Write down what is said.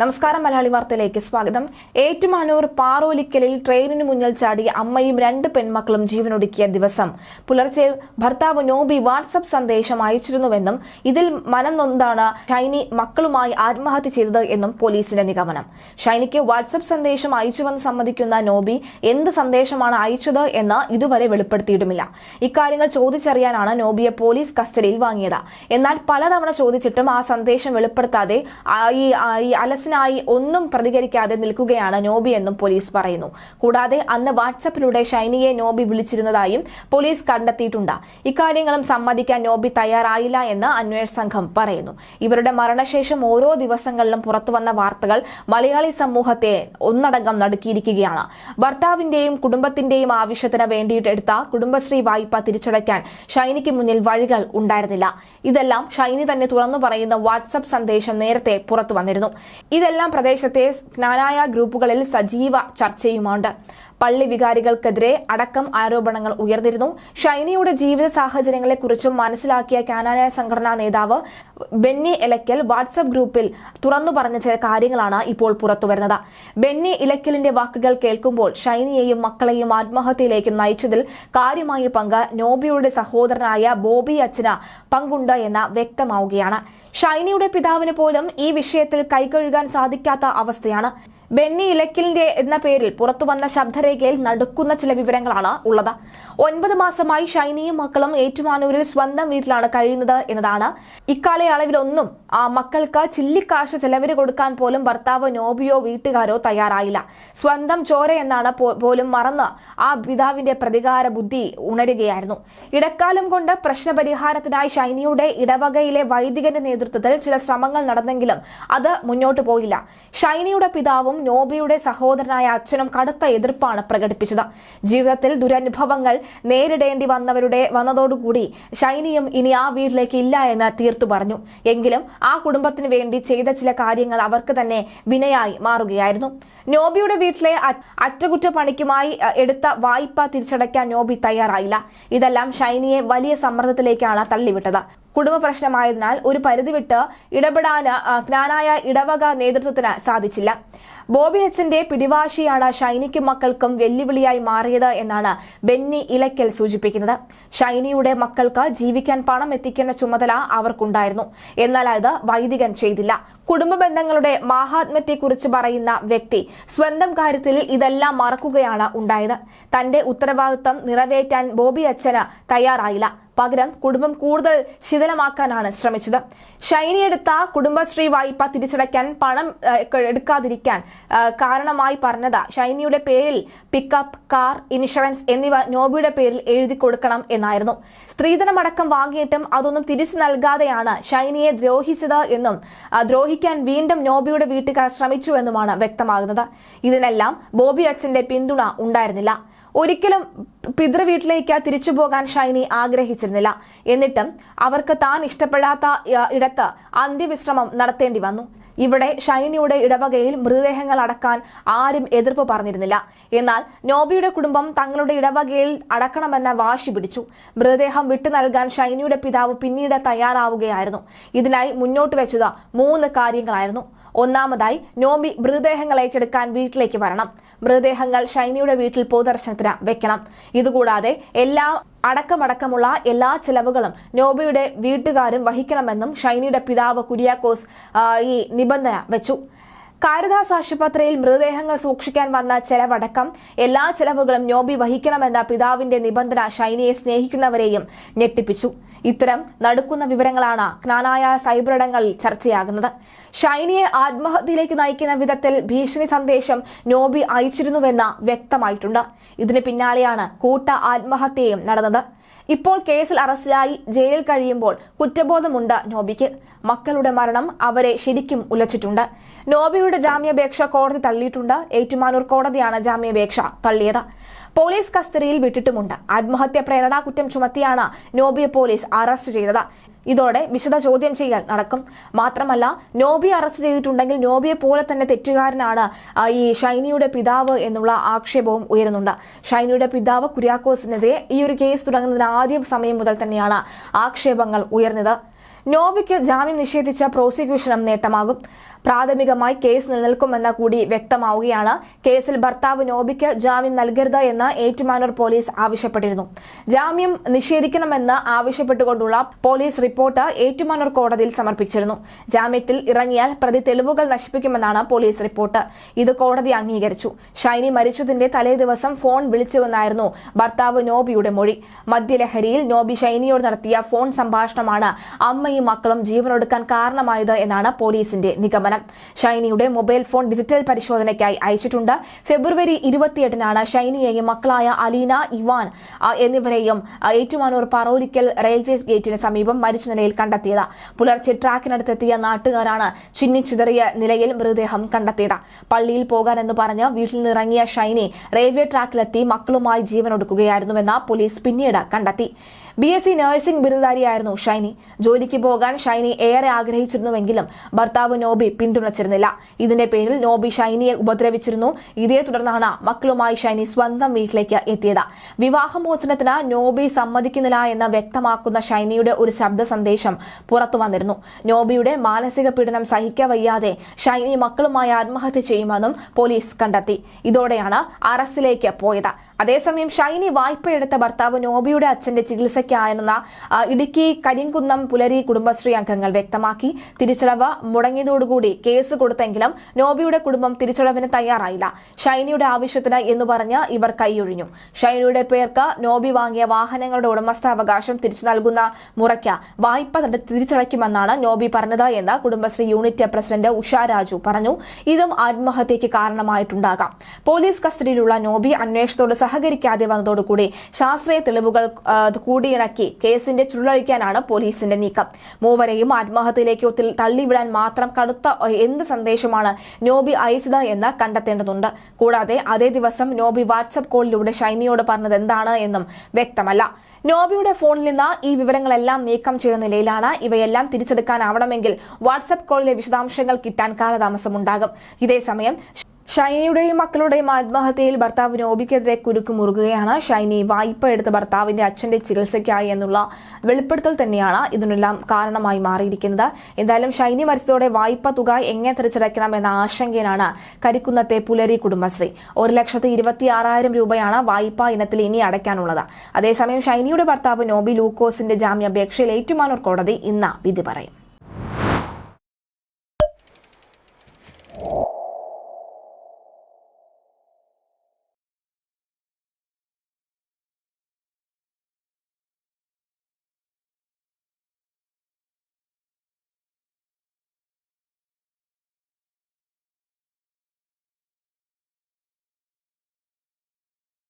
നമസ്കാരം മലയാളി വാർത്തയിലേക്ക് സ്വാഗതം. ഏറ്റുമാനൂർ പാറോലിക്കലിൽ ട്രെയിനിന് മുന്നിൽ ചാടി അമ്മയും രണ്ട് പെൺമക്കളും ജീവനൊടുക്കിയ ദിവസം. പുലർച്ചെ ഭർത്താവ് നോബി വാട്സപ്പ് സന്ദേശം അയച്ചിരുന്നുവെന്നും ഇതിൽ മനം നൊന്താണ് ഷൈനി മക്കളുമായി ആത്മഹത്യ ചെയ്തത് എന്നും പോലീസിന്റെ നിഗമനം. ഷൈനിക്ക് വാട്സപ്പ് സന്ദേശം അയച്ചുവെന്ന് സമ്മതിക്കുന്ന നോബി എന്ത് സന്ദേശമാണ് അയച്ചത് എന്ന് ഇതുവരെ വെളിപ്പെടുത്തിയിട്ടുമില്ല. ഇക്കാര്യങ്ങൾ ചോദിച്ചറിയാനാണ് നോബിയെ പോലീസ് കസ്റ്റഡിയിൽ വാങ്ങിയത്. എന്നാൽ പലതവണ ചോദിച്ചിട്ടും ആ സന്ദേശം വെളിപ്പെടുത്താതെ ഈ അലസിനായി ഒന്നും പ്രതികരിക്കാതെ നിൽക്കുകയാണ് നോബി എന്നും പോലീസ് പറയുന്നു. കൂടാതെ അന്ന് വാട്സപ്പിലൂടെ ഷൈനിയെ നോബി വിളിച്ചിരുന്നതായും പോലീസ് കണ്ടെത്തിയിട്ടുണ്ട്. ഇക്കാര്യങ്ങളും സമ്മതിക്കാൻ നോബി തയ്യാറായില്ല എന്ന് അന്വേഷണ സംഘം പറയുന്നു. ഇവരുടെ മരണശേഷം ഓരോ ദിവസങ്ങളിലും പുറത്തുവന്ന വാർത്തകൾ മലയാളി സമൂഹത്തെ ഒന്നടങ്കം നടുക്കിയിരിക്കുകയാണ്. ഭർത്താവിന്റെയും കുടുംബത്തിന്റെയും ആവശ്യത്തിന് വേണ്ടിയിട്ട് എടുത്ത കുടുംബശ്രീ വായ്പ തിരിച്ചടയ്ക്കാൻ ഷൈനിക്ക് മുന്നിൽ വഴികൾ ഉണ്ടായിരുന്നില്ല. ഇതെല്ലാം ഷൈനി തന്നെ തുറന്നു പറയുന്ന വാട്സപ്പ് സന്ദേശം നേരത്തെ പുറത്തു വന്നിരുന്നു. ഇതെല്ലാം പ്രദേശത്തെ ജ്ഞാനായ ഗ്രൂപ്പുകളിൽ സജീവ ചർച്ചയുമുണ്ട്. പള്ളി വികാരികൾക്കെതിരെ അടക്കം ആരോപണങ്ങൾ ഉയർന്നിരുന്നു. ഷൈനിയുടെ ജീവിത സാഹചര്യങ്ങളെക്കുറിച്ചും മനസ്സിലാക്കിയ കാനാനായ സംഘടനാ നേതാവ് ബെന്നി ഇലക്കൽ വാട്സ്ആപ്പ് ഗ്രൂപ്പിൽ തുറന്നു പറഞ്ഞ ചില കാര്യങ്ങളാണ് ഇപ്പോൾ പുറത്തുവരുന്നത് ബെന്നി ഇലക്കലിന്റെ വാക്കുകൾ കേൾക്കുമ്പോൾ ഷൈനിയെയും മക്കളെയും ആത്മഹത്യയിലേക്ക് നയിച്ചതിൽ കാര്യമായ പങ്ക് നോബിയുടെ സഹോദരനായ ബോബി അച്ഛന് പങ്കുണ്ട് എന്ന് വ്യക്തമാവുകയാണ്. ഷൈനിയുടെ പിതാവിന് പോലും ഈ വിഷയത്തിൽ കൈകഴുകാൻ സാധിക്കാത്ത അവസ്ഥയാണ്. ബെന്നി ഇലക്കിലിന്റെ എന്ന പേരിൽ പുറത്തുവന്ന ശബ്ദരേഖയിൽ നടക്കുന്ന ചില വിവരങ്ങളാണ് ഉള്ളത്. ഒൻപത് മാസമായി ഷൈനിയും മക്കളും ഏറ്റുമാനൂരിൽ സ്വന്തം വീട്ടിലാണ് കഴിയുന്നത് എന്നതാണ്. ഇക്കാലയളവിലൊന്നും ആ മക്കൾക്ക് ചില്ലിക്കാശ് ചെലവിന് കൊടുക്കാൻ പോലും ഭർത്താവ് നോബിയോ വീട്ടുകാരോ തയ്യാറായില്ല. സ്വന്തം ചോര എന്നാണ് പോലും മറന്ന് ആ പിതാവിന്റെ പ്രതികാര ബുദ്ധി ഉണരുകയായിരുന്നു. ഇടക്കാലം കൊണ്ട് പ്രശ്നപരിഹാരത്തിനായി ഷൈനിയുടെ ഇടവകയിലെ വൈദികന്റെ നേതൃത്വത്തിൽ ചില ശ്രമങ്ങൾ നടന്നെങ്കിലും അത് മുന്നോട്ടു പോയില്ല. ഷൈനിയുടെ പിതാവും നോബിയുടെ സഹോദരനായ അച്ഛനും കടുത്ത എതിർപ്പാണ് പ്രകടിപ്പിച്ചത്. ജീവിതത്തിൽ ദുരനുഭവങ്ങൾ നേരിടേണ്ടി വന്നവരുടെ വന്നതോടുകൂടി ഷൈനിയും ഇനി ആ വീട്ടിലേക്ക് ഇല്ല എന്ന് തീർത്തു പറഞ്ഞു. എങ്കിലും ആ കുടുംബത്തിന് വേണ്ടി ചെയ്ത ചില കാര്യങ്ങൾ അവർക്ക് തന്നെ വിനയായി മാറുകയായിരുന്നു. നോബിയുടെ വീട്ടിലെ അറ്റകുറ്റപ്പണിക്കുമായി എടുത്ത വായ്പ തിരിച്ചടയ്ക്കാൻ നോബി തയ്യാറായില്ല. ഇതെല്ലാം ഷൈനിയെ വലിയ സമ്മർദ്ദത്തിലേക്കാണ് തള്ളിവിട്ടത്. കുടുംബ പ്രശ്നമായതിനാൽ ഒരു പരിധി വിട്ട് ജ്ഞാനായ ഇടവക നേതൃത്വത്തിന് സാധിച്ചില്ല. ബോബി അച്ഛന്റെ പിടിവാശിയാണ് ഷൈനിക്കും മക്കൾക്കും വെല്ലുവിളിയായി മാറിയത് എന്നാണ് ബെന്നി ഇലക്കൽ സൂചിപ്പിക്കുന്നത്. ഷൈനിയുടെ മക്കൾക്ക് ജീവിക്കാൻ പണം എത്തിക്കേണ്ട ചുമതല അവർക്കുണ്ടായിരുന്നു. എന്നാൽ അത് വൈദികൻ ചെയ്തില്ല. കുടുംബ ബന്ധങ്ങളുടെ മാഹാത്മ്യത്തെക്കുറിച്ച് പറയുന്ന വ്യക്തി സ്വന്തം കാര്യത്തിൽ ഇതെല്ലാം മറക്കുകയാണ് ഉണ്ടായത്. തന്റെ ഉത്തരവാദിത്തം നിറവേറ്റാൻ ബോബി അച്ഛന് തയ്യാറായില്ല. പകരം കുടുംബം കൂടുതൽ ശിഥിലമാക്കാനാണ് ശ്രമിച്ചത്. ഷൈനി എടുത്ത കുടുംബശ്രീ വായ്പ തിരിച്ചടയ്ക്കാൻ പണം എടുക്കാതിരിക്കാൻ കാരണമായി പറഞ്ഞത് ഷൈനിയുടെ പേരിൽ പിക്കപ്പ് കാർ ഇൻഷുറൻസ് എന്നിവ നോബിയുടെ പേരിൽ എഴുതി കൊടുക്കണം എന്നായിരുന്നു. സ്ത്രീധനമടക്കം വാങ്ങിയിട്ടും അതൊന്നും തിരിച്ചു നൽകാതെയാണ് ഷൈനിയെ ദ്രോഹിച്ചത് എന്നും ദ്രോഹിക്കാൻ വീണ്ടും നോബിയുടെ വീട്ടുകാർ ശ്രമിച്ചുവെന്നുമാണ് വ്യക്തമാകുന്നത്. ഇതിനെല്ലാം ബോബി അച്ഛന്റെ പിന്തുണ ഉണ്ടായിരുന്നില്ല. ഒരിക്കലും പിതൃവീട്ടിലേക്ക് തിരിച്ചു പോകാൻ ഷൈനി ആഗ്രഹിച്ചിരുന്നില്ല. എന്നിട്ടും അവർക്ക് താൻ ഇഷ്ടപ്പെടാത്ത ഇടത്ത് അന്ത്യവിശ്രമം നടത്തേണ്ടി വന്നു. ഇവിടെ ഷൈനിയുടെ ഇടവകയിൽ മൃതദേഹങ്ങൾ അടക്കാൻ ആരും എതിർപ്പ് പറഞ്ഞിരുന്നില്ല. എന്നാൽ നോബിയുടെ കുടുംബം തങ്ങളുടെ ഇടവകയിൽ അടക്കണമെന്ന വാശി പിടിച്ചു. മൃതദേഹം വിട്ടു നൽകാൻ ഷൈനിയുടെ പിതാവ് പിന്നീട് തയ്യാറാവുകയായിരുന്നു. ഇതിനായി മുന്നോട്ട് വെച്ചത് മൂന്ന് കാര്യങ്ങളായിരുന്നു. ഒന്നാമതായി നോബി മൃതദേഹങ്ങൾ ഏറ്റെടുക്കാൻ വീട്ടിലേക്ക് വരണം. മൃതദേഹങ്ങൾ ഷൈനിയുടെ വീട്ടിൽ പൊതുദർശനത്തിന് വെക്കണം. ഇതുകൂടാതെ എല്ലാ അടക്കമടക്കമുള്ള എല്ലാ ചെലവുകളും നോബയുടെ വീട്ടുകാരും വഹിക്കണമെന്നും ഷൈനിയുടെ പിതാവ് കുര്യാക്കോസ് ഈ നിബന്ധന വെച്ചു. കാരിദാസ് ആശുപത്രിയിൽ മൃതദേഹങ്ങൾ സൂക്ഷിക്കാൻ വന്ന ചെലവടക്കം എല്ലാ ചെലവുകളും നോബി വഹിക്കണമെന്ന പിതാവിന്റെ നിബന്ധന ഷൈനിയെ സ്നേഹിക്കുന്നവരെയും ഞെട്ടിപ്പിച്ചു. ഇത്തരം നടുക്കുന്ന വിവരങ്ങളാണ് ജ്ഞാനായ സൈബറിടങ്ങളിൽ ചർച്ചയാകുന്നത്. ഷൈനിയെ ആത്മഹത്യയിലേക്ക് നയിക്കുന്ന വിധത്തിൽ ഭീഷണി സന്ദേശം നോബി അയച്ചിരുന്നുവെന്ന് വ്യക്തമായിട്ടുണ്ട്. ഇതിന് പിന്നാലെയാണ് കൂട്ട ആത്മഹത്യയും നടന്നത്. ഇപ്പോൾ കേസിൽ അറസ്റ്റിലായി ജയിലിൽ കഴിയുമ്പോൾ കുറ്റബോധമുണ്ട് നോബിക്ക്. മക്കളുടെ മരണം അവരെ ശരിക്കും ഉലച്ചിട്ടുണ്ട്. നോബിയുടെ ജാമ്യാപേക്ഷ കോടതി തള്ളിയിട്ടുണ്ട്. ഏറ്റുമാനൂർ കോടതിയാണ് ജാമ്യാപേക്ഷ തള്ളിയത്. പോലീസ് കസ്റ്റഡിയിൽ വിട്ടിട്ടുമുണ്ട്. ആത്മഹത്യ പ്രേരണാ കുറ്റം ചുമത്തിയാണ് നോബിയെ പോലീസ് അറസ്റ്റ് ചെയ്തത്. ഇതോടെ വിശദ ചോദ്യം ചെയ്യൽ നടക്കും. മാത്രമല്ല നോബിയെ അറസ്റ്റ് ചെയ്തിട്ടുണ്ടെങ്കിൽ നോബിയെ പോലെ തന്നെ തെറ്റുകാരനാണ് ഈ ഷൈനിയുടെ പിതാവ് എന്നുള്ള ആക്ഷേപവും ഉയരുന്നുണ്ട്. ഷൈനിയുടെ പിതാവ് കുര്യാക്കോസിനെതിരെ ഈ ഒരു കേസ് തുടങ്ങുന്നതിന് ആദ്യ സമയം മുതൽ തന്നെയാണ് ആക്ഷേപങ്ങൾ ഉയർന്നത്. നോബിക്ക് ജാമ്യം നിഷേധിച്ച പ്രോസിക്യൂഷനും നേട്ടമാകും. പ്രാഥമികമായി കേസ് നിലനിൽക്കുമെന്ന കൂടി വ്യക്തമാവുകയാണ്. കേസിൽ ഭർത്താവ് നോബിക്ക് ജാമ്യം നൽകരുത് എന്ന് ഏറ്റുമാനൂർ പോലീസ് ആവശ്യപ്പെട്ടിരുന്നു. ജാമ്യം നിഷേധിക്കണമെന്ന് ആവശ്യപ്പെട്ടുകൊണ്ടുള്ള പോലീസ് റിപ്പോർട്ട് ഏറ്റുമാനൂർ കോടതിയിൽ സമർപ്പിച്ചിരുന്നു. ജാമ്യത്തിൽ ഇറങ്ങിയാൽ പ്രതി തെളിവുകൾ നശിപ്പിക്കുമെന്നാണ് പോലീസ് റിപ്പോർട്ട്. ഇത് കോടതി അംഗീകരിച്ചു. ഷൈനി മരിച്ചതിന്റെ തലേദിവസം ഫോൺ വിളിച്ചുവെന്നായിരുന്നു ഭർത്താവ് നോബിയുടെ മൊഴി. മദ്യലഹരിയിൽ നോബി ഷൈനിയോട് നടത്തിയ ഫോൺ സംഭാഷണമാണ് അമ്മയും മക്കളും ജീവനൊടുക്കാൻ കാരണമായത് എന്നാണ് പോലീസിന്റെ നിഗമനം. ഷൈനിയുടെ മൊബൈൽ ഫോൺ ഡിജിറ്റൽ പരിശോധനയ്ക്കായി അയച്ചിട്ടുണ്ട്. ഫെബ്രുവരി ഇരുപത്തിയെട്ടിനാണ് ഷൈനിയെയും മക്കളായ അലീന ഇവാൻ എന്നിവരെയും ഏറ്റുമാനൂർ പറോലിക്കൽ റെയിൽവേ ഗേറ്റിന് സമീപം മരിച്ച നിലയിൽ കണ്ടെത്തിയത്. പുലർച്ചെ ട്രാക്കിനടുത്തെത്തിയ നാട്ടുകാരാണ് ചിന്നിച്ചിതറിയ നിലയിൽ മൃതദേഹം കണ്ടെത്തിയത്. പള്ളിയിൽ പോകാനെന്ന് പറഞ്ഞ് വീട്ടിൽ നിന്നിറങ്ങിയ ഷൈനി റെയിൽവേ ട്രാക്കിലെത്തി മക്കളുമായി ജീവനൊടുക്കുകയായിരുന്നുവെന്ന് പോലീസ് പിന്നീട് കണ്ടെത്തി. ബി എസ് സി നഴ്സിംഗ് ബിരുദധാരിയായിരുന്നു ഷൈനി. ജോലിക്ക് പോകാൻ ഷൈനി ഏറെ ആഗ്രഹിച്ചിരുന്നുവെങ്കിലും ഭർത്താവ് നോബി പിന്തുണച്ചിരുന്നില്ല. ഇതിന്റെ പേരിൽ നോബി ഷൈനിയെ ഉപദ്രവിച്ചിരുന്നു. ഇതേ തുടർന്നാണ് മക്കളുമായി ഷൈനി സ്വന്തം വീട്ടിലേക്ക് എത്തിയത്. വിവാഹമോചനത്തിന് നോബി സമ്മതിക്കുന്നില്ല എന്ന് വ്യക്തമാക്കുന്ന ഷൈനിയുടെ ഒരു ശബ്ദ സന്ദേശം പുറത്തു വന്നിരുന്നു. നോബിയുടെ മാനസിക പീഡനം സഹിക്കവയ്യാതെ ഷൈനി മക്കളുമായി ആത്മഹത്യ ചെയ്യുമെന്നും പോലീസ് കണ്ടെത്തി. ഇതോടെയാണ് അറസ്റ്റിലേക്ക് പോയത്. അതേസമയം ഷൈനി വായ്പയെടുത്ത ഭർത്താവ് നോബിയുടെ അച്ഛന്റെ ചികിത്സയ്ക്കായെന്ന ഇടുക്കി കരിങ്കുന്നം പുലരി കുടുംബശ്രീ അംഗങ്ങൾ വ്യക്തമാക്കി. തിരിച്ചടവ് മുടങ്ങിയതോടുകൂടി കേസ് കൊടുത്തെങ്കിലും നോബിയുടെ കുടുംബം തിരിച്ചടവിന് തയ്യാറായില്ല. ഷൈനിയുടെ ആവശ്യത്തിന് എന്ന് പറഞ്ഞ് ഇവർ കൈയൊഴിഞ്ഞു. ഷൈനിയുടെ പേർക്ക് നോബി വാങ്ങിയ വാഹനങ്ങളുടെ ഉടമസ്ഥാവകാശം തിരിച്ചു നൽകുന്ന മുറയ്ക്ക് വായ്പ തിരിച്ചടയ്ക്കുമെന്നാണ് നോബി പറഞ്ഞത് എന്ന് കുടുംബശ്രീ യൂണിറ്റ് പ്രസിഡന്റ് ഉഷ രാജു പറഞ്ഞു. ഇതും ആത്മഹത്യയ്ക്ക് കാരണമായിട്ടുണ്ടാകാം. പോലീസ് കസ്റ്റഡിയിലുള്ള നോബി അന്വേഷണത്തോട് സഹകരിക്കാതെ വന്നതോടുകൂടി ശാസ്ത്രീയ തെളിവുകൾ കൂടിയിണക്കി കേസിന്റെ ചുരുളഴിക്കാനാണ് പോലീസിന്റെ നീക്കം. മൂവരെയും ആത്മഹത്യയിലേക്ക് തള്ളിവിടാൻ മാത്രം കടുത്ത എന്ത് സന്ദേശമാണ് നോബി അയച്ചത് എന്ന് കണ്ടെത്തേണ്ടതുണ്ട്. കൂടാതെ അതേ ദിവസം നോബി വാട്സപ്പ് കോളിലൂടെ ഷൈനിയോട് പറഞ്ഞത് എന്താണ് എന്നും വ്യക്തമല്ല. നോബിയുടെ ഫോണിൽ നിന്ന് ഈ വിവരങ്ങളെല്ലാം നീക്കം ചെയ്ത നിലയിലാണ് ഇവയെല്ലാം തിരിച്ചെടുക്കാനാവണമെങ്കിൽ വാട്സപ്പ് കോളിലെ വിശദാംശങ്ങൾ കിട്ടാൻ കാലതാമസമുണ്ടാകും. ഇതേസമയം ഷൈനിയുടെയും മക്കളുടെയും ആത്മഹത്യയിൽ ഭർത്താവ് നോബിക്കെതിരെ കുരുക്ക് മുറുകുകയാണ് ഷൈനി വായ്പ എടുത്ത ഭർത്താവിന്റെ അച്ഛന്റെ ചികിത്സയ്ക്കായി എന്നുള്ള വെളിപ്പെടുത്തൽ തന്നെയാണ് ഇതിനെല്ലാം കാരണമായി മാറിയിരിക്കുന്നത്. എന്തായാലും ഷൈനി മരിച്ചതോടെ വായ്പ തുക എങ്ങനെ തിരിച്ചടയ്ക്കണം എന്ന ആശങ്കയിലാണ് കരിക്കുന്നത്തെ പുലരി കുടുംബശ്രീ. ഒരു ലക്ഷത്തി ഇരുപത്തി ആറായിരം രൂപയാണ് വായ്പ ഇനത്തിൽ ഇനി അടയ്ക്കാനുള്ളത്. അതേസമയം ഷൈനിയുടെ ഭർത്താവ് നോബി ലൂക്കോസിന്റെ ജാമ്യാപേക്ഷയിൽ ഏറ്റുമാനൂർ കോടതി ഇന്ന് വിധി പറയും.